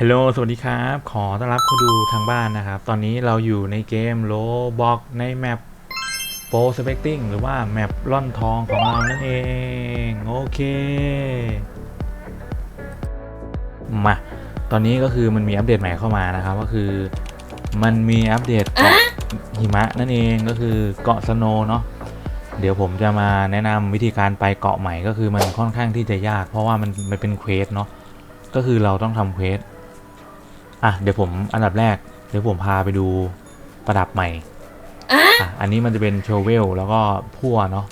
ฮัลโหล สวัสดีครับ ขอต้อนรับเข้าดูทางบ้านนะครับ ตอนนี้เราอยู่ในเกมโลบอกในแมปโปรสเปกติ้งหรือว่าแมปล่อนทองของเรานั่นเอง โอเค มา ตอนนี้ก็คือมันมีอัปเดตใหม่เข้ามานะครับ ก็คือมันมีอัปเดตเกาะหิมะนั่นเองก็คือเกาะสโนว์เนาะ เดี๋ยวผมจะมาแนะนำวิธีการไปเกาะใหม่ก็คือมันค่อนข้างที่จะยาก เพราะว่ามันมันเป็นเควสเนาะ ก็คือเราต้องทำเควส อะเดี๋ยวผมอันดับแรก เดี๋ยวผมพาไปดูประดับใหม่อะอันนี้มันจะเป็นโชเวลแล้วก็พั่วเนาะ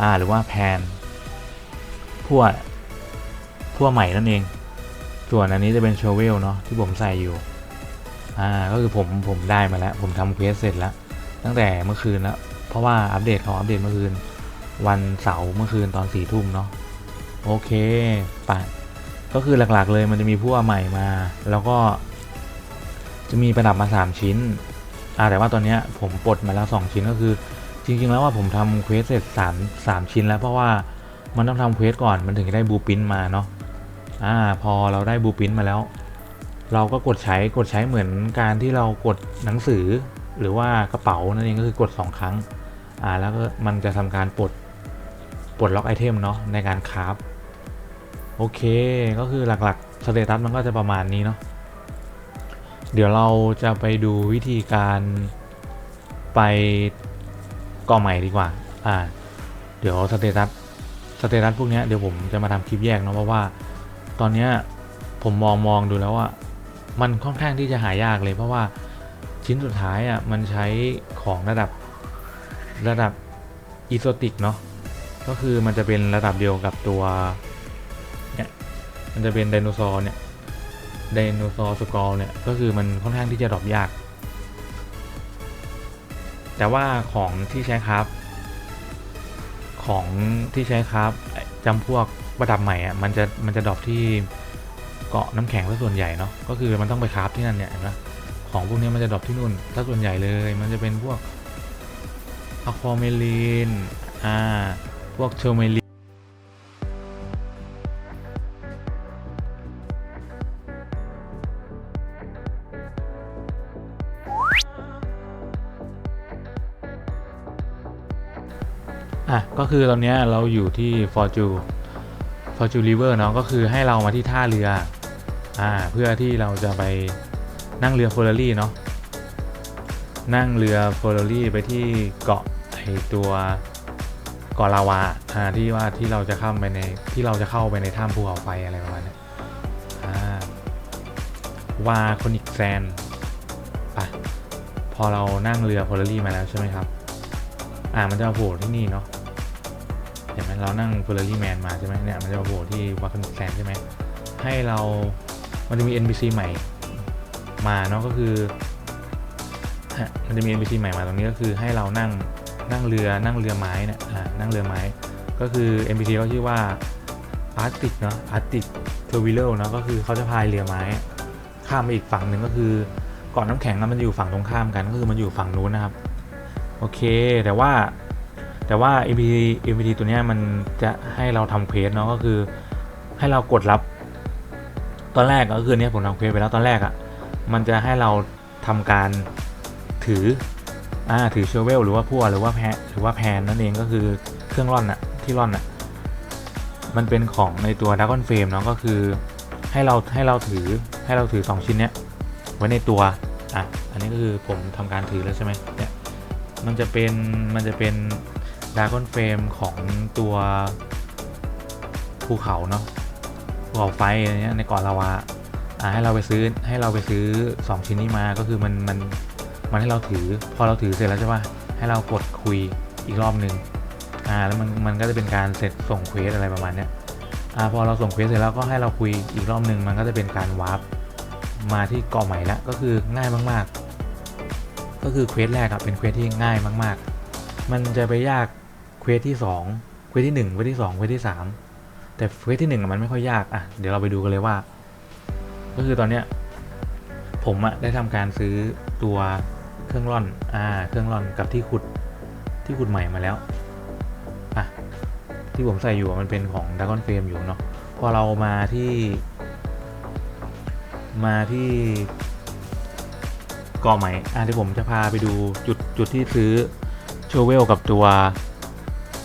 อ่าหรือว่าแพนพั่วพั่วใหม่นั่นเอง ส่วนอันนี้จะเป็นโชเวลเนาะที่ผมใส่อยู่อ่าก็คือผมผมได้มาแล้ว ผมทำเควสเสร็จแล้ว ตั้งแต่เมื่อคืนแล้วเพราะว่าอัปเดตเขาอัปเดตเมื่อคืน วันเสาร์เมื่อคืนตอนสี่ทุ่มเนาะโอเคไปก็คือหลักๆเลยมันจะมีพั่วใหม่มา แล้วก็ จะมีประดับมา 3 ชิ้นอ่าแต่ว่าตอนนี้ผมปลดมาแล้ว 2 ชิ้นก็คือ จริง ๆ แล้วว่าผมทำเควสเสร็จ3 3 ชิ้นแล้วเพราะว่ามันต้องทำเควสก่อนมันถึงจะได้บูปินมาเนาะอ่าพอเราได้บูปินมาแล้ว เราก็กดใช้กดใช้เหมือนการที่เรากดหนังสือ หรือว่ากระเป๋านั่นเองก็คือกด 2 ครั้งอ่าแล้วก็มันจะทำการปลดปลดล็อกไอเทมเนาะในการคราฟโอเคก็คือหลักๆสเตตัสมันก็จะประมาณนี้เนาะ เดี๋ยวเราจะไปดูวิธีการไปก่อใหม่ดีกว่า อ่า เดี๋ยวสเตตัส สเตตัสพวกนี้เดี๋ยวผมจะมาทำคลิปแยกเนาะเพราะว่า ตอนเนี้ผมมองมองดูแล้วว่ามันค่อนข้างที่จะหายากเลยเพราะว่าชิ้นสุดท้ายอะมันใช้ของระดับระดับอีโซติกเนาะ ก็คือมันจะเป็นระดับเดียวกับตัวเนี่ย มันจะเป็นไดโนเสาร์เนี่ย ไดโนเสาร์สกอลเนี่ย ก็คือมันค่อนข้างที่จะดรอปยาก แต่ว่าของที่ใช้ครับ ของที่ใช้ครับจำพวกประดับใหม่อะมันจะมันจะดรอปที่เกาะน้ำแข็งซะส่วนใหญ่เนาะก็คือมันต้องไปคราฟที่นั่นเนี่ยนไหมของพวกนี้มันจะดรอปที่นู่นถ้าส่วนใหญ่เลย มันจะเป็นพวกอะควาเมลีนอ่าพวกเทอร์เมลี ก็คือตอนนี้เราอยู่ที่ Fortune Fortune River เนาะก็คือให้เรามาที่ท่าเรืออ่าเพื่อที่เราจะไปนั่งเรือเฟอร์รารี่เนาะนั่งเรือเฟอร์รารี่ไปที่เกาะไอตัวเกาะลาวาอ่าที่ว่าที่เราจะเข้าไปในที่เราจะเข้าไปในถ้ำภูเขาไฟอะไรประมาณนี้อ่าวาคอนิกแซนไปพอเรานั่งเรือเฟอร์รารี่มาแล้วใช่ไหมครับ อ่ามันจะโผล่ที่นี่เนาะ เห็นไหมเรานั่งเฟอร์รารี่แมนมาใช่ไหมเนี่ยมันจะมาโผล่ที่วาคันแซนใช่ไหมให้เรา มันจะมี NPC ใหม่มาเนาะก็คือฮะมันจะมี NPC ใหม่มาตรงนี้ก็คือให้เรานั่งนั่งเรือนั่งเรือไม้เนี่ยอ่านั่งเรือไม้ ก็คือ NPC เขาชื่อว่า Arctic เนาะ Arctic t r a v e l เลนาะก็คือเขาจะพายเรือไม้ ข้ามไปอีกฝั่งหนึ่งก็คือเกาะน้ำแข็งนะมันอยู่ฝั่งตรงข้ามกันก็คือมันอยู่ฝั่งนู้นนะครับ โอเคแต่ว่า แต่ว่า MPT MPT ตัวนี้มันจะให้เราทำเควสเนาะก็คือให้เรากดรับ ตอนแรกก็คือเนี้ยผมทำเควสไปแล้วตอนแรกอะ่ะมันจะให้เราทำการถืออ่าถือเชเวลหรือว่าพั่วหรือว่าแพหรือว่าแพนนั่นเองก็คือเครื่องร่อนอะที่ร่อนอะมันเป็นของในตัวดัก o n นเฟรมเนาะก็คือให้เราให้เราถือให้เราถือ 2 ชิ้นเนี้ยไว้ในตัวอะอันนี้ก็คือผมทำการถือแล้วใช่ไหมเนี่ยมันจะเป็นมันจะเป็น ดาร์กอนเฟรมของตัวภูเขาเนาะภูเขาไฟอะไรเงี้ยในเกาะลาวาอ่าให้เราไปซื้อให้เราไปซื้อ 2 ชิ้นนี้มาก็คือมันมันมันให้เราถือ พอเราถือเสร็จแล้วใช่ปะให้เรากดคุยอีกรอบหนึ่งอ่าแล้วมันมันก็จะเป็นการเสร็จส่งเควสอะไรประมาณเนี้ยอ่าพอเราส่งเควสเสร็จแล้วก็ให้เราคุยอีกรอบหนึ่งมันก็จะเป็นการวาร์ปมาที่เกาะใหม่ละก็คือง่ายมาก ๆ ก็คือเควสแรกอะเป็นเควสที่ง่ายมาก ๆ มันจะไปยาก เควสที่2เควสที่1เควสที่2เควสที่ 3 แต่เควสที่1มันไม่ค่อยยากอะเดี๋ยวเราไปดูกันเลยว่า ก็คือตอนเนี้ยผมอะได้ทำการซื้อตัวเครื่องร่อนอ่าเครื่องร่อนกับที่ขุดที่ขุดใหม่มาแล้วอะที่ผมใส่อยู่มันเป็นของ Dragon Frame อยู่เนาะพอเรามาที่ มาที่เกาะใหม่อะเดี๋ยวผมจะพาไปดูจุดจุดที่ซื้อโชเวลกับตัว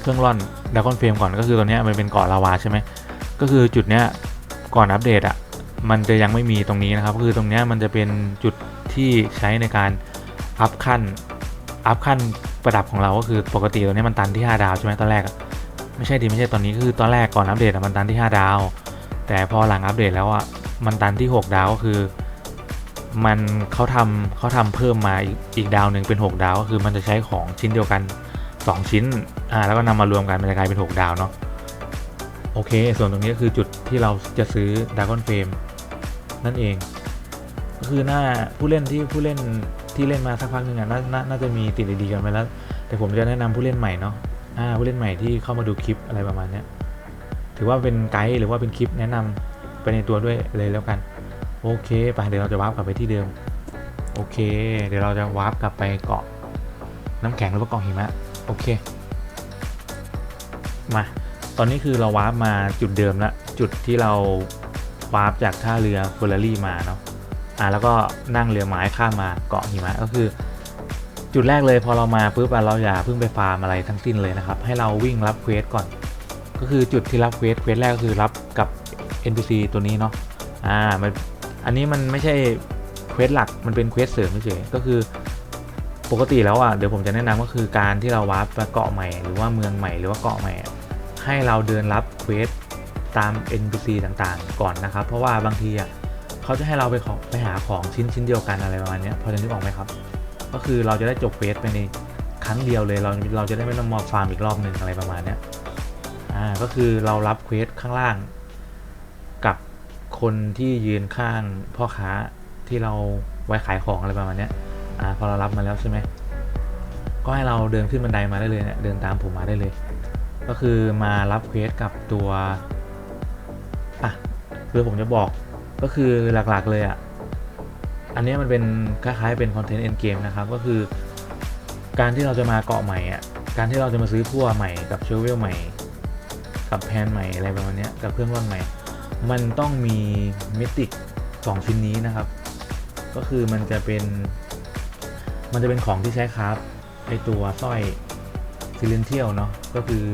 เครื่องร่อนดากอนเฟรมก่อนก็คือตัวนี้มันเป็นเกาะลาวาใช่ไหมก็คือจุดเนี้ยก่อนอัปเดตอะมันจะยังไม่มีตรงนี้นะครับก็คือตรงเนี้ยมันจะเป็นจุดที่ใช้ในการอัพขั้นอัพขั้นประดับของเราก็คือปกติตัวนี้มันตันที่ 5 ดาวใช่ไหมตอนแรกอะไม่ใช่ดีไม่ใช่ตอนนี้ก็คือตอนแรกก่อนอัปเดตอะมันตันที่ 5 ดาว แต่พอหลังอัปเดตแล้วอะมันตันที่ 6 ดาวก็คือมันเขาทำเขาทำเพิ่มมาอีกอีกดาวหนึ่งเป็น 6 ดาวก็คือมันจะใช้ของชิ้นเดียวกัน 2 ชิ้นอ่าแล้วก็นำมารวมกันมันจะกลายเป็น 6 ดาวเนาะโอเค ส่วนตรงนี้ก็คือจุดที่เราจะซื้อดากอนเฟรมนั่นเอง ก็คือหน้าผู้เล่นที่ผู้เล่นที่เล่นมาสักพักหนึ่งอะนนน่าจะมีติดดีๆกันไปแล้ว แต่ผมจะแนะนำผู้เล่นใหม่เนาะอ่าผู้เล่นใหม่ที่เข้ามาดูคลิปอะไรประมาณเนี้ยถือว่าเป็นไกด์หรือว่าเป็นคลิปแนะนำไปในตัวด้วยเลยแล้วกัน โอเคไปเดี๋ยวเราจะวาร์ปกลับไปที่เดิม โอเค เดี๋ยวเราจะวาร์ปกลับไปเกาะน้ำแข็งหรือว่าเกาะหิมะ โอเค มา ตอนนี้คือเราวาร์ปมาจุดเดิมละจุดที่เราวาร์ปจากท่าเรือเฟอร์รารี่มาเนาะอ่าแล้วก็นั่งเรือไม้ข้ามมาเกาะหิมะก็คือ จุดแรกเลยพอเรามาปุ๊บอะเราอย่าเพิ่งไปฟาร์มอะไรทั้งสิ้นเลยนะครับ ให้เราวิ่งรับเควสก่อน ก็คือจุดที่รับเควสเควสแรกก็คือรับกับ NPC ตัวนี้เนาะอ่ามันอันนี้มันไม่ใช่เควสหลักมันเป็นเควสเสริมเฉยก็คือ ปกติแล้วอะเดี๋ยวผมจะแนะนำก็คือการที่เราวาร์ปไปเกาะใหม่หรือว่าเมืองใหม่หรือว่าเกาะใหม่ ให้เราเดินรับเควสตาม NPC ต่างๆ ก่อนนะครับ เพราะว่าบางทีอะเขาจะให้เราไปขอไปหาของชิ้นชิ้นเดียวกันอะไรประมาณเนี้ยพอจะนึกออกไหมครับ ก็คือเราจะได้จบเควสไปในครั้งเดียวเลยเราเราจะได้ไม่ต้องมาฟาร์มอีกรอบหนึ่งอะไรประมาณเนี้ยอ่าก็คือเรารับเควสข้างล่าง กับคนที่ยืนข้างพ่อค้าที่เราไว้ขายของอะไรประมาณเนี้ย อ่าพอเรารับมาแล้วใช่ไหมก็ให้เราเดินขึ้นบันไดมาได้เลยเนี่ยเดินตามผมมาได้เลย ก็คือมารับเควสกับตัวอะคือผมจะบอกก็คือหลักๆเลยอะอันนี้มันเป็นคล้ายๆเป็นคอนเทนต์เอ็นเกมนะครับก็คือ การที่เราจะมาเกาะใหม่อะการที่เราจะมาซื้อพั่วใหม่กับเชลเวลใหม่ กับแพนใหม่อะไรประมาณนี้กับเครื่องร่อนใหม่ มันต้องมีมิติกสองชิ้นนี้นะครับ ก็คือมันจะเป็น มันจะเป็นของที่ใช้คราฟไอตัวสร้อยซิลินเทียลเนาะก็คือ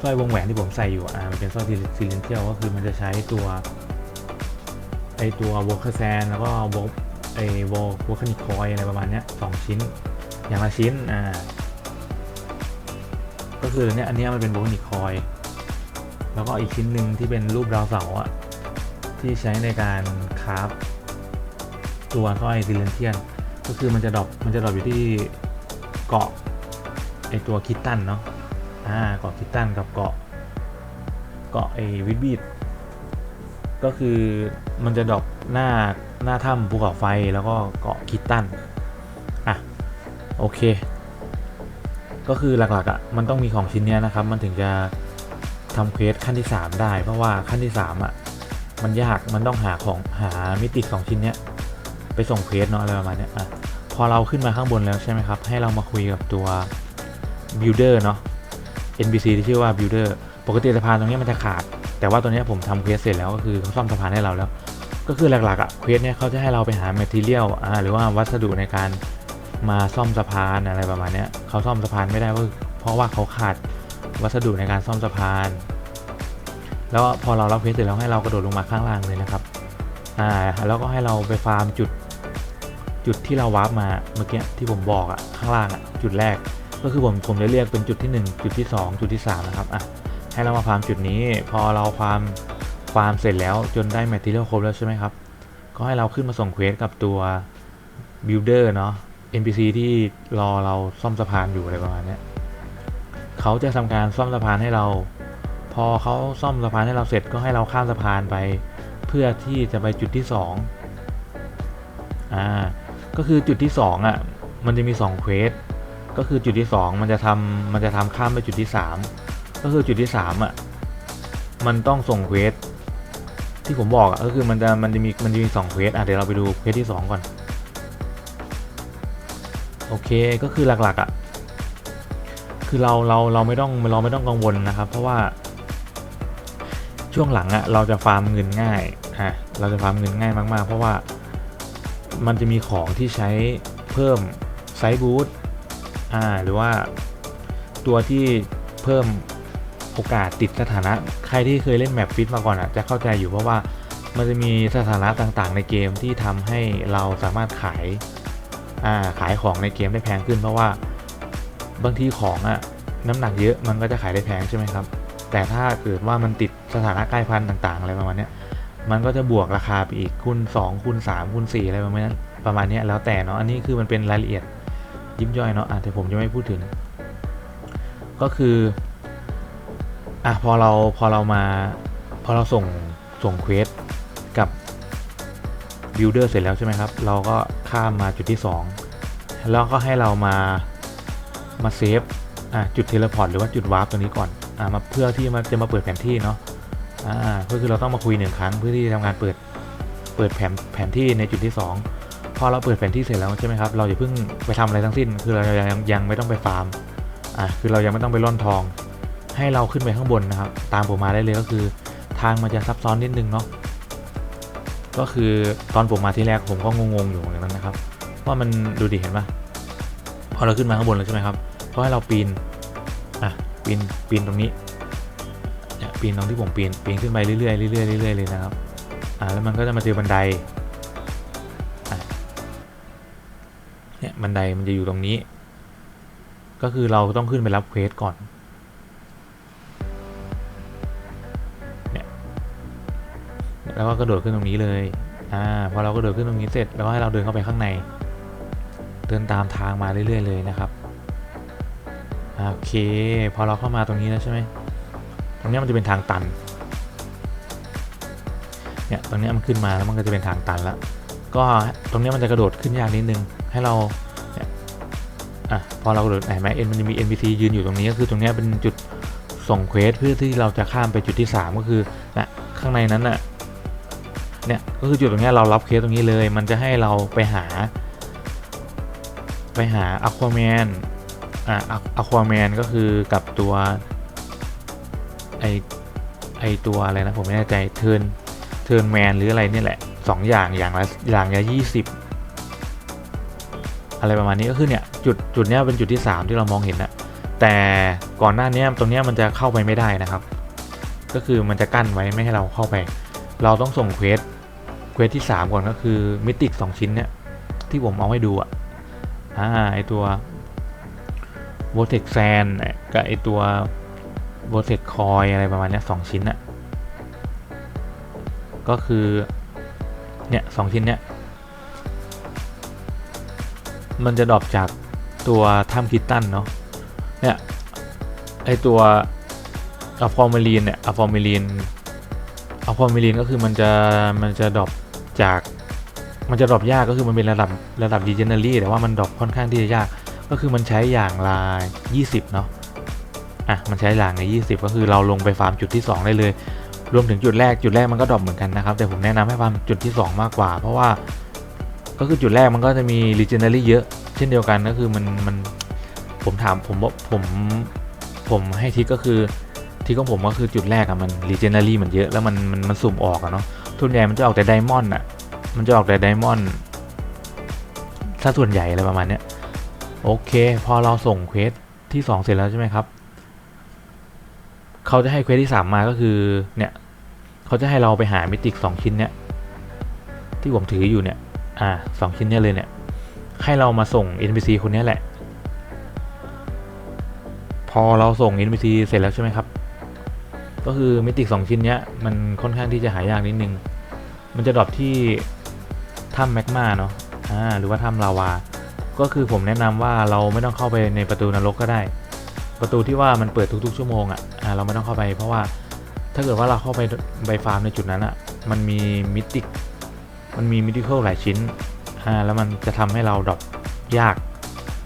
สร้อยวงแหวนที่ผมใส่อยู่อ่ามันเป็นสร้อยซิลินเทียลก็คือมันจะใช้ตัวไอตัววอลคแซนแล้วก็วอลไอวอลวอลคานิคอยอะไรประมาณเนี้ยสองชิ้น อย่างละชิ้นอ่าก็คือเนี่ยอันนี้มันเป็นวอลคานิคอยแล้วก็อีกชิ้นหนึ่งที่เป็นรูปดาวเสาร์อะที่ใช้ในการคราฟตัวสร้อยซิเลนเทียน ก็คือมันจะดรอปมันจะดรอปอยู่ที่เกาะไอตัวคิตตันเนาะอ่าเกาะคิตตันกับเกาะเกาะไอวิดบีดก็คือมันจะดรอปหน้าหน้าถ้ำภูเขาไฟแล้วก็เกาะคิตตันอะโอเค ก็คือหลักๆอะ่ะมันต้องมีของชิ้นเนี้ยนะครับ มันถึงจะทำเควสขั้นที่ 3 ได้ เพราะว่าขั้นที่ 3อะมันยากมันต้องหาของหามิติสองชิ้นเนี้ย ไปส่งเควสเนาะอะไรประมาณเนี้ยอะพอเราขึ้นมาข้างบนแล้วใช่ไหมครับ ให้เรามาคุยกับตัว builder เนาะ NPC ที่ชื่อว่า builder ปกติสะพานตรงนี้มันจะขาด แต่ว่าตัวนี้ผมทำเควสเสร็จแล้วก็คือเขาซ่อมสะพานให้เราแล้ว ก็คือหลักๆอะเควสเนี้ยเขาจะให้เราไปหา material อ่าหรือว่าวัสดุในการมาซ่อมสะพานอะไรประมาณเนี้ยเขาซ่อมสะพานไม่ได้เพราะว่าเขาขาดวัสดุในการซ่อมสะพาน แล้วพอเรารับเควสเสร็จแล้วให้เรากระโดดลงมาข้างล่างเลยนะครับอ่าแล้วก็ให้เราไปฟาร์มจุด จุดที่เราวาร์ปมาเมื่อกี้ที่ผมบอกอะข้างล่างอะจุดแรก ก็คือผมผมเรียกเป็นจุดที่ 1 จุดที่ 2 จุดที่3นะครับอะให้เรามาฟาร์มจุดนี้ พอเราฟาร์มฟาร์มเสร็จแล้วจนได้แมทเทียลครบแล้วใช่ไหมครับ ก็ให้เราขึ้นมาส่งเควสกับตัว builder เนาะ NPC ที่รอเราซ่อมสะพานอยู่อะไรประมาณเนี้ยเขาจะทำการซ่อมสะพานให้เรา พอเขาซ่อมสะพานให้เราเสร็จก็ให้เราข้ามสะพานไป เพื่อที่จะไปจุดที่สองอ่า ก็คือจุดที่สองอะมันจะมีสองเควสก็คือจุดที่สองมันจะทำมันจะทำข้ามไปจุดที่สามก็คือจุดที่สามอะมันต้องส่งเควสที่ผมบอกอะก็คือมันจะมันจะมีมันจะมีสองเควสอะเดี๋ยวเราไปดูเควสที่สองก่อน โอเคก็คือหลักๆอะคือเราเราเราไม่ต้องเราไม่ต้องกังวลนะครับ เพราะว่าช่วงหลังอะเราจะฟาร์มเงินง่ายอะเราจะฟาร์มเงินง่ายมากๆ เพราะว่า มันจะมีของที่ใช้เพิ่มไซส์บูสต์อ่าหรือว่าตัวที่เพิ่มโอกาสติดสถานะ ใครที่เคยเล่นแมปฟิตมาก่อนอะจะเข้าใจอยู่เพราะว่ามันจะมีสถานะต่างๆ ในเกมที่ทำให้เราสามารถขายอ่าขายของในเกมได้แพงขึ้น เพราะว่าบางทีของอะน้ำหนักเยอะมันก็จะขายได้แพงใช่ไหมครับ แต่ถ้าเกิดว่ามันติดสถานะใกล้พันธุ์ต่าง ๆ อะไรประมาณเนี้ย มันก็จะบวกราคาไปอีกคูณ2คูณ3คูณ4อะไรประมาณนั้นประมาณนี้แล้วแต่เนาะอันนี้คือมันเป็นรายละเอียดยิบย่อยเนาะอะแต่ผมจะไม่พูดถึง ก็คืออะพอเราพอเรามาพอเราส่งส่งเควสกับบิลเดอร์เสร็จแล้วใช่ไหมครับ เราก็ข้ามมาจุดที่ 2 แล้วก็ให้เรามามาเซฟอะจุดเทเลพอร์ตหรือว่าจุดวาร์ปตรงนี้ก่อนอะมาเพื่อที่มันจะมาเปิดแผนที่เนาะ อ่าก็คือเราต้องมาคุยหนึ่งครั้งเพื่อที่จะทำการเปิดเปิดแผนแผนที่ในจุดที่ 2 พอเราเปิดแผนที่เสร็จแล้วใช่ไหมครับ เราอย่าเพิ่งไปทำอะไรทั้งสิ้น คือเรายังยังไม่ต้องไปฟาร์มอะคือเรายังไม่ต้องไปร่อนทอง ให้เราขึ้นไปข้างบนนะครับ ตามผมมาได้เลยก็คือ ทางมันจะซับซ้อนนิดนึงเนาะก็คือตอนผมมาที่แรกผมก็งงๆอยู่อย่างนั้นนะครับว่ามันดูดิเห็นปะพอเราขึ้นมาข้างบนแล้วใช่ไหมครับเขาให้เราปีนอะปีนปีนตรงนี้ ปีนตรงที่ผมปีนปีนขึ้นไปเรื่อยๆเรื่อยๆเรื่อยๆเลยนะครับอ่าแล้วมันก็จะมาเจอบันไดเนี่ยบันไดมันจะอยู่ตรงนี้ ก็คือเราต้องขึ้นไปรับเควสก่อนเนี่ยแล้วก็กระโดดขึ้นตรงนี้เลยอ่าพอเรากระโดดขึ้นตรงนี้เสร็จแล้วให้เราเดินเข้าไปข้างใน เดินตามทางมาเรื่อยๆเลยนะครับโอเค พอเราเข้ามาตรงนี้แล้วใช่ไหม รงนี้มันจะเป็นทางตัน เนี่ยตรงนี้มันขึ้นมาแล้วมันก็จะเป็นทางตันแล้ว ก็ตรงนี้มันจะกระโดดขึ้นยากนิดนึง ให้เราอะพอเรากระโดดไหนไหมเอ็นมันจะมี NPC ยืนอยู่ตรงนี้ก็คือตรงนี้เป็นจุดส่งเควสเพื่อที่เราจะข้ามไปจุดที่ 3 ก็คือนะข้างในนั้นน่ะเนี่ยก็คือจุดตรงนี้เรารับเควสตรงนี้เลย มันจะให้เราไปหา ไปหาอควาแมนอะอควาแมนก็คือกับตัว อไอตัวอะไรนะผมไม่แน่ใจเทิร์นเทิร์นแมนหรืออะไรเนี่ยแหละสองอย่างอย่างละอย่างละยี่สิบอะไรประมาณนี้ก็คือเนี่ยจุดจุดเนี้ยเป็นจุดที่ 3 ที่เรามองเห็นนะแต่ก่อนหน้านี้ตรงเนี้ยมันจะเข้าไปไม่ได้นะครับ ก็คือมันจะกั้นไว้ไม่ให้เราเข้าไป เราต้องส่งเควสเควสที่ 3 ก่อนก็คือมิติก2ชิ้นเนี่ยที่ผมเอาให้ดูอะอ่าไอตัว v o t e x s a n กับไอตัว v o t e x Coin อะไรประมาณนี้สองชิ้นน่ะก็คือ เนี่ยสองชิ้นเนี่ย มันจะดรอปจากตัวถ้ำคิตตันเนาะเนี่ย ไอตัวอะฟอร์มิลีนเนี่ยอะฟอร์มิลีนอะฟอร์มิลีนก็คือมันจะมันจะดรอปจากมันจะดรอปยากก็คือมันเป็นระดับระดับดีเจเนอรี่แต่ว่ามันดรอปค่อนข้างที่จะยาก ก็คือมันใช้อย่างละ20 เนาะ อะมันใช้อย่างใน 20 ก็คือเราลงไปฟาร์มจุดที่ 2 ได้เลย รวมถึงจุดแรกจุดแรกมันก็ดรอปเหมือนกันนะครับ แต่ผมแนะนำให้ฟาร์มจุดที่ 2 มากกว่า เพราะว่าก็คือจุดแรกมันก็จะมี legendary เยอะ เช่นเดียวกันก็คือมันมันผมถามผมว่าผมผมให้ทิกก็คือทิกของผมก็คือจุดแรกอะมัน legendary มันเยอะแล้วมันมันมันสุ่มออกอะเนาะทุนใหญ่มันจะออกแต่ไดมอนด์อะมันจะออกแต่ไดมอนด์ถ้าส่วนใหญ่อะไรประมาณเนี้ยโอเค พอเราส่งเควสที่ 2 เสร็จแล้วใช่ไหมครับ เขาจะให้เควสที่ 3 มาก็คือเนี่ยเขาจะให้เราไปหามิติก2ชิ้นเนี้ยที่ผมถืออยู่เนี่ยอ่าสองชิ้นเนี้ยเลยเนี่ยให้เรามาส่ง NPC คนนี้แหละ พอเราส่ง NPC เสร็จแล้วใช่ไหมครับ ก็คือมิติก2ชิ้นเนี้ยมันค่อนข้างที่จะหายากนิดนึง มันจะดรอปที่ถ้ำแมกมาเนาะอ่าหรือว่าถ้ำลาวา ก็คือผมแนะนำว่าเราไม่ต้องเข้าไปในประตูนรกก็ได้ ประตูที่ว่ามันเปิดทุกๆชั่วโมงอะ่ะอ่าเราไม่ต้องเข้าไปเพราะว่าถ้าเกิดว่าเราเข้าไปไปฟาร์มในจุดนั้นอะ่ะมันมีมิติกมันมีมิติเคิลหลายชิ้นอ่าแล้วมันจะทำให้เราดรอปยาก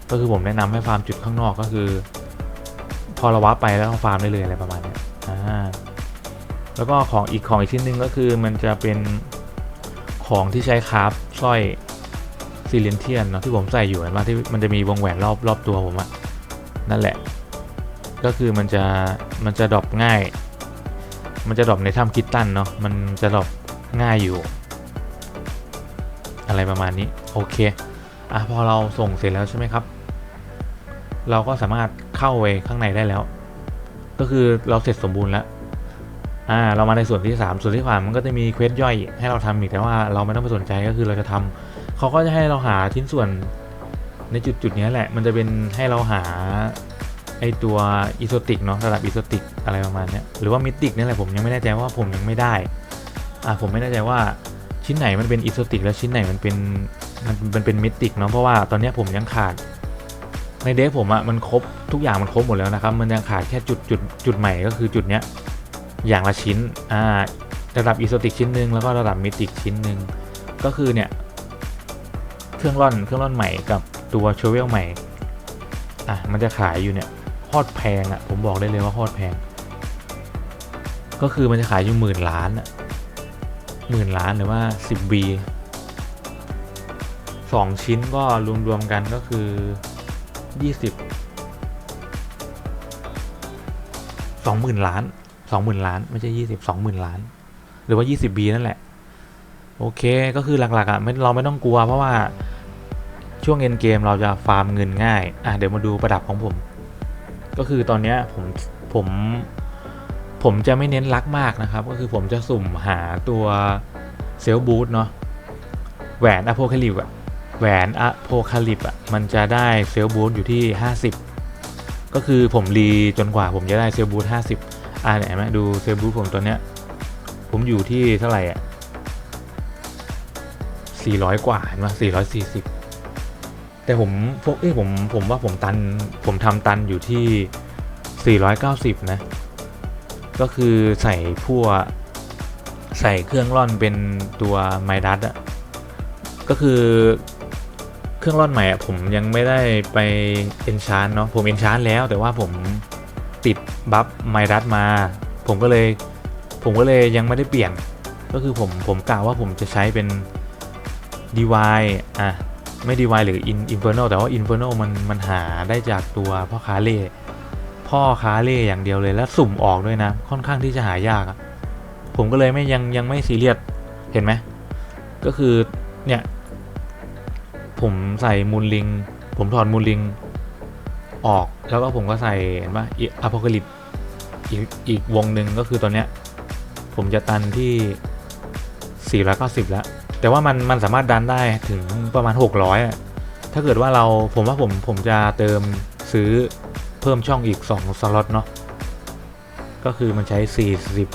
ก็คือผมแนะนำให้ฟาร์มจุดข้างนอกก็คือ พอเราว้าไปแล้วฟาร์มได้เลยอะไรประมาณนี้อ่าแล้วก็ของอีกของอีกชิ้นหนึ่งก็คือมันจะเป็นของที่ใช้คราฟสร้อยซิลินเทียนเนาะที่ผมใส่อยู่เห็นไหมที่มันจะมีวงแหวนรอบรอบตัวผมอะนั่นแหละ ก็คือมันจะมันจะดรอปง่าย มันจะดรอปในถ้ำคิตตันเนาะมันจะดรอปง่ายอยู่ อะไรประมาณนี้โอเคอะพอเราส่งเสร็จแล้วใช่ไหมครับ เราก็สามารถเข้าไปข้างในได้แล้ว ก็คือเราเสร็จสมบูรณ์แล้วอ่าเรามาในส่วนที่ 3 ส่วนที่สามันก็จะมีเควสย่อยให้เราทำอีกแต่ว่าเราไม่ต้องไปสนใจก็คือเราจะทำเขาก็จะให้เราหาชิ้นส่วนในจุดจุดนี้แหละ มันจะเป็นให้เราหา ไอตัวอิโซติกเนาะระดับอิโซติกอะไรประมาณเนี้ยหรือว่ามิติกนี่แหละผมยังไม่แน่ใจว่าผมยังไม่ได้อ่าผมไม่แน่ใจว่าชิ้นไหนมันเป็นอิโซติกแล้วชิ้นไหนมันเป็นมันมันเป็นมิติกเนาะเพราะว่าตอนนี้ผมยังขาด ในเดฟผมอะมันครบทุกอย่างมันครบหมดแล้วนะครับ มันยังขาดแค่จุดจุดจุดใหม่ก็คือจุดเนี้ยอย่างละชิ้นอ่าระดับอิโซติกชิ้นหนึ่งแล้วก็ระดับมิติกชิ้นหนึ่งก็คือเนี่ยเครื่องร่อนเครื่องร่อนใหม่กับตัวโชเวลใหม่อะมันจะขายอยู่เนี่ย โคตรแพงอะผมบอกได้เลยว่าโคตรแพง ก็คือมันจะขายอยู่หมื่นล้านอะหมื่นล้านหรือว่า10 B สองชิ้นก็รวมๆกันก็คือยี่สิบสองหมื่นล้านสองหมื่นล้าน ไม่ใช่ยี่สิบสองหมื่นล้าน หรือว่ายี่สิบบีนั่นแหละ โอเคก็คือหลักๆอะไม่เราไม่ต้องกลัวเพราะว่าช่วงเอ็นเกมเราจะฟาร์มเงินง่าย อะเดี๋ยวมาดูประดับของผม ก็คือตอนนี้ผมผมผมจะไม่เน้นลักมากนะครับ ก็คือผมจะสุ่มหาตัวเซลบูทเนาะแหวนอะโพคาลิปอะแหวนอะโพคาลิปอะมันจะได้เซลบูทอยู่ที่ 50 ก็คือผมรีจนกว่าผมจะได้เซลบูท50 อ่าไหนไหมดูเซลบูทผมตัวเนี้ยผมอยู่ที่เท่าไหร่อะ400 กว่าเห็นไหม440 แต่ผมพวกเอ้ผมผมว่าผมตันผมทำตันอยู่ที่ 490 นะ ก็คือใส่พวกใส่เครื่องร่อนเป็นตัวไมดัสอะก็คือเครื่องร่อนใหม่อะผมยังไม่ได้ไปเอนชานเนาะผมเอนชานแล้ว แต่ว่าผมติดบัฟไมดัสมา ผมก็เลยผมก็เลยยังไม่ได้เปลี่ยน ก็คือผมผมกล่าวว่าผมจะใช้เป็น DY อะ ไม่ DY หรือ In Inferno แต่ว่า Inferno มันมันหาได้จากตัวพ่อค้าเล่พ่อค้าเล่อย่างเดียวเลยแล้วสุ่มออกด้วยนะ ค่อนข้างที่จะหายากผมก็เลยไม่ยังยังไม่ซีเรียสเห็นไหมก็คือเนี่ยผมใส่มูลลิง ผมถอดมูลลิงออกแล้วก็ผมก็ใส่เห็นปะอะโพคาลิปอีกอีกวงหนึ่งก็คือตอนเนี้ยผมจะตันที่ 490 แล้ว แต่ว่ามันมันสามารถดันได้ถึงประมาณ 600อะถ้าเกิดว่าเราผมว่าผมผมจะเติมซื้อเพิ่มช่องอีก 2 สล็อตเนาะก็คือมันใช้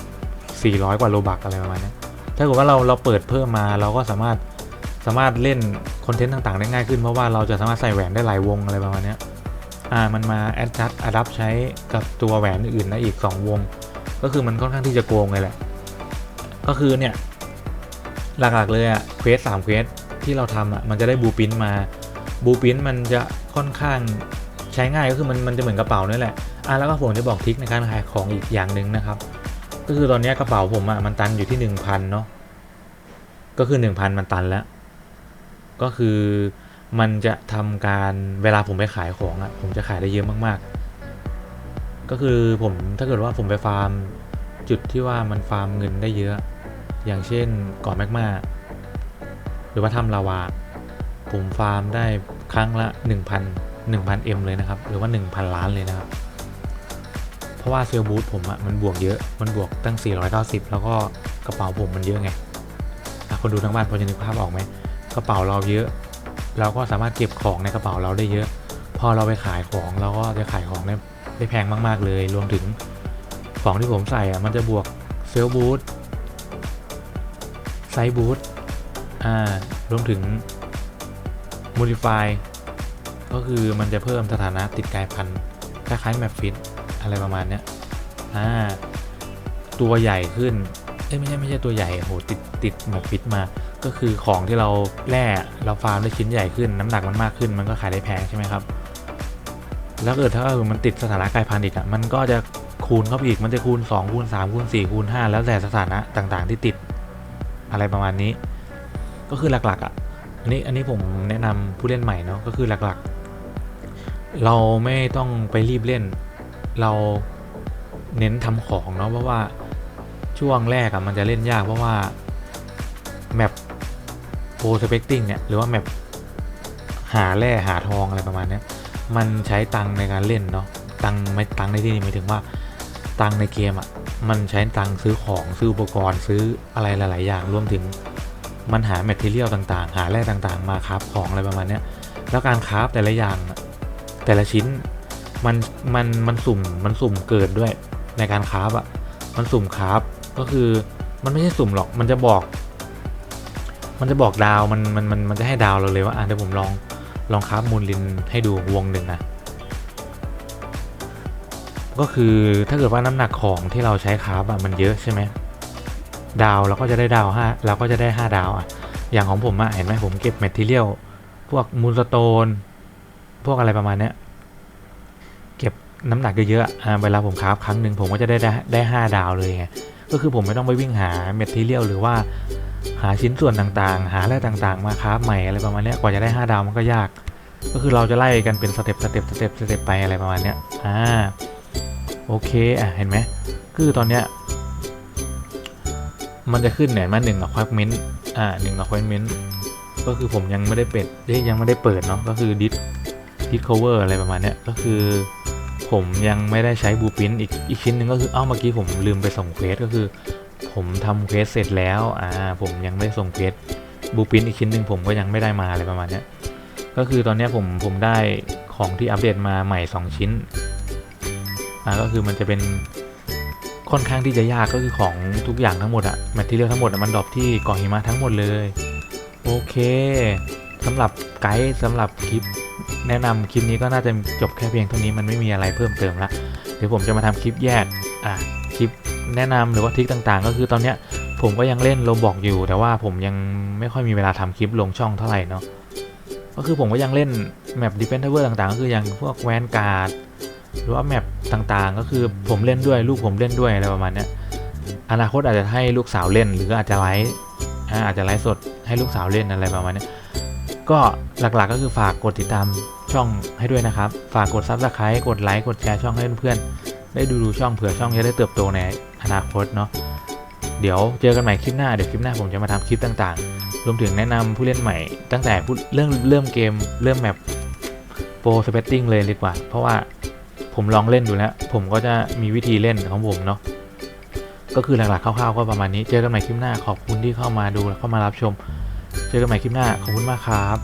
40 400 กว่าโลบักอะไรประมาณนี้ถ้าเกิดว่าเราเราเปิดเพิ่มมาเราก็สามารถสามารถเล่นคอนเทนต์ต่างๆ ได้ง่ายขึ้นเพราะว่าเราจะสามารถใส่แหวนได้หลายวงอะไรประมาณนี้อ่ามันมา adjust adapt ใช้กับตัวแหวนอื่นได้อีก 2 วง ก็คือมันค่อนข้างที่จะโกงเลยแหละ ก็คือเนี่ย หลักๆเลยอะเควสสามเควสที่เราทำอะมันจะได้บูปินมาบูปินมันจะค่อนข้างใช้ง่ายก็คือมันมันจะเหมือนกระเป๋านี่แหละอะแล้วก็ผมจะบอกทริคในการขายของอีกอย่างหนึ่งนะครับ ก็คือตอนนี้กระเป๋าผมอะมันตันอยู่ที่1,000เนาะก็คือ 1,000 มันตันแล้ว ก็คือมันจะทำการเวลาผมไปขายของอะผมจะขายได้เยอะมากๆ ก็คือผมถ้าเกิดว่าผมไปฟาร์มจุดที่ว่ามันฟาร์มเงินได้เยอะ อย่างเช่นเกาะแมกมาหรือว่าทำลาวา ผมฟาร์มได้ครั้งละ 1,000 1,000 M เลยนะครับ หรือว่า 1,000 ล้านเลยนะครับ เพราะว่าเซลบูทผมอะมันบวกเยอะ มันบวกตั้ง 490 แล้วก็กระเป๋าผมมันเยอะไงคนดูทั้งบ้านพอจะนึกภาพออกไหมกระเป๋าเราเยอะ เราก็สามารถเก็บของในกระเป๋าเราได้เยอะ พอเราไปขายของเราก็จะขายของได้ได้แพงมาก ๆ เลย รวมถึงของที่ผมใส่อะมันจะบวกเซลบูท ไซบูทอ่ารวมถึง modify ก็คือมันจะเพิ่มสถานะติดกายพันธุ์คล้ายๆแมปฟิตอะไรประมาณเนี้ยอ่าตัวใหญ่ขึ้นเอ้ยไม่ใช่ไม่ใช่ตัวใหญ่โหติดติดแมปฟิตมา ก็คือของที่เราแร่เราฟาร์มได้ชิ้นใหญ่ขึ้น น้ำหนักมันมากขึ้น มันก็ขายได้แพงใช่ไหมครับ แล้วเกิดถ้ามันติดสถานะกายพันธุ์อีกอะมันก็จะคูณเข้าไปอีกมันจะคูณ 2 คูณ 3 คูณ 4 คูณ 5 แล้วแต่สถานะต่างๆ ที่ติด อะไรประมาณนี้ ก็คือหลักๆอะอันนี้อันนี้ผมแนะนำผู้เล่นใหม่เนาะก็คือหลักๆ เราไม่ต้องไปรีบเล่น เราเน้นทำของเนาะเพราะว่าช่วงแรกอะมันจะเล่นยากเพราะว่าแมปโปรสเปกติ้งเนี่ยหรือว่าแมปหาแร่หาทองอะไรประมาณนี้มันใช้ตังในการเล่นเนาะตังไม่ตังในที่นี้หมายถึงว่าตังในเกมอะ่ะ มันใช้ตังค์ซื้อของซื้ออุปกรณ์ซื้ออะไรหลาย ๆ อย่างรวมถึงมันหาแมทเทียลต่างๆ หาแร่ต่างๆ มาคราฟของอะไรประมาณนี้แล้วการคราฟแต่ละอย่างแต่ละชิ้นมันมันมันสุ่มมันสุ่มเกิดด้วยในการคราฟอะ่ะมันสุ่มคราฟก็คือมันไม่ใช่สุ่มหรอกมันจะบอก มันจะบอกดาวมันมันมันมันจะให้ดาวเราเลยว่าอะเดี๋ยวผมลองลองคราฟมูลลินให้ดูวงหนึ่งนะ ก็คือถ้าเกิดว่าน้ำหนักของที่เราใช้คราฟอะมันเยอะใช่ไหมดาวเราก็จะได้ดาวห้าเราก็จะได้ห้าดาวอะอย่างของผมอะเห็นไหมผมเก็บแมทเทียลพวกมูลสโตน พวกอะไรประมาณเนี้ยเก็บน้ำหนักเยอะๆอะเวลาผมคราฟครั้งหนึ่งผมก็จะได้ได้ได้ห้าดาวเลยไงก็คือผมไม่ต้องไปวิ่งหาแมทเทียลหรือว่าหาชิ้นส่วนต่างๆ หาแร่ต่างๆ มาคราฟใหม่อะไรประมาณเนี้ยกว่าจะได้ 5 ดาวมันก็ยาก ก็คือเราจะไล่กันเป็นสเต็ปสเต็ปสเต็ปสเต็ปไปอะไรประมาณเนี้ยอ่า โอเคอะเห็นไหมคือตอนเนี้ยมันจะขึ้นเนี่ยมาหนึ่งอะควาเมนต์อ่าหนึ่งอะควาเมนต์ก็คือผมยังไม่ได้เปิดยังไม่ได้เปิดเนาะก็คือดิสดิสโคเวอร์อะไรประมาณเนี้ยก็คือผมยังไม่ได้ใช้บูปินอีกอีกชิ้นหนึ่งก็คือเอ้าเมื่อกี้ผมลืมไปส่งเควสก็คือ ผมทำเควสเสร็จแล้วอ่าผมยังไม่ส่งเควสบูปินอีกชิ้นหนึ่งผมก็ยังไม่ได้มาอะไรประมาณเนี้ยก็คือตอนเนี้ยผมผมได้ของที่อัปเดตมาใหม่ 2 ชิ้น อ่าก็คือมันจะเป็นค่อนข้างที่จะยากก็คือของทุกอย่างทั้งหมดอะแมททีเรียลทั้งหมดอะมันดรอปที่กาะหิมะทั้งหมดเลย โอเคสำหรับไกด์สำหรับคลิปแนะนำคลิปนี้ก็น่าจะจบแค่เพียงเท่านี้มันไม่มีอะไรเพิ่มเติมละเดี๋ยวผมจะมาทำคลิปแยกอ่าคลิปแนะนำหรือว่าทิคต่างๆ ก็คือตอนเนี้ยผมก็ยังเล่นโรบอกอยู่ แต่ว่าผมยังไม่ค่อยมีเวลาทำคลิปลงช่องเท่าไหร่เนาะก็คือผมก็ยังเล่นแมปดิเฟนเทอร์ต่างๆ ก็คืออย่างพวกแวนการ์ด หรือว่าแมปต่างๆ ก็คือผมเล่นด้วยลูกผมเล่นด้วยอะไรประมาณนี้อนาคตอาจจะให้ลูกสาวเล่น หรืออาจจะไลฟ์อาจจะไลฟ์สดให้ลูกสาวเล่นอะไรประมาณนี้ก็หลักๆก็คือฝากกดติดตามช่องให้ด้วยนะครับ ฝากกดซับสไครต์กดไลค์กดแชร์ช่องให้เพื่อนๆได้ดูดูช่องเผื่อช่องจะได้เติบโตในอนาคตเนาะเดี๋ยวเจอกันใหม่คลิปหน้าเดี๋ยวคลิปหน้าผมจะมาทำคลิปต่างๆ รวมถึงแนะนำผู้เล่นใหม่ ตั้งแต่เริ่มเริ่มเกมเริ่มแมปโปรสเปตติ้งเลยดีกว่า เพราะว่า ผมลองเล่นดูแล้ว ผมก็จะมีวิธีเล่นของผมเนาะก็คือหลักๆคร่าวๆก็ประมาณนี้เจอกันใหม่คลิปหน้าขอบคุณที่เข้ามาดูและเข้ามารับชม เจอกันใหม่คลิปหน้าขอบคุณมากครับ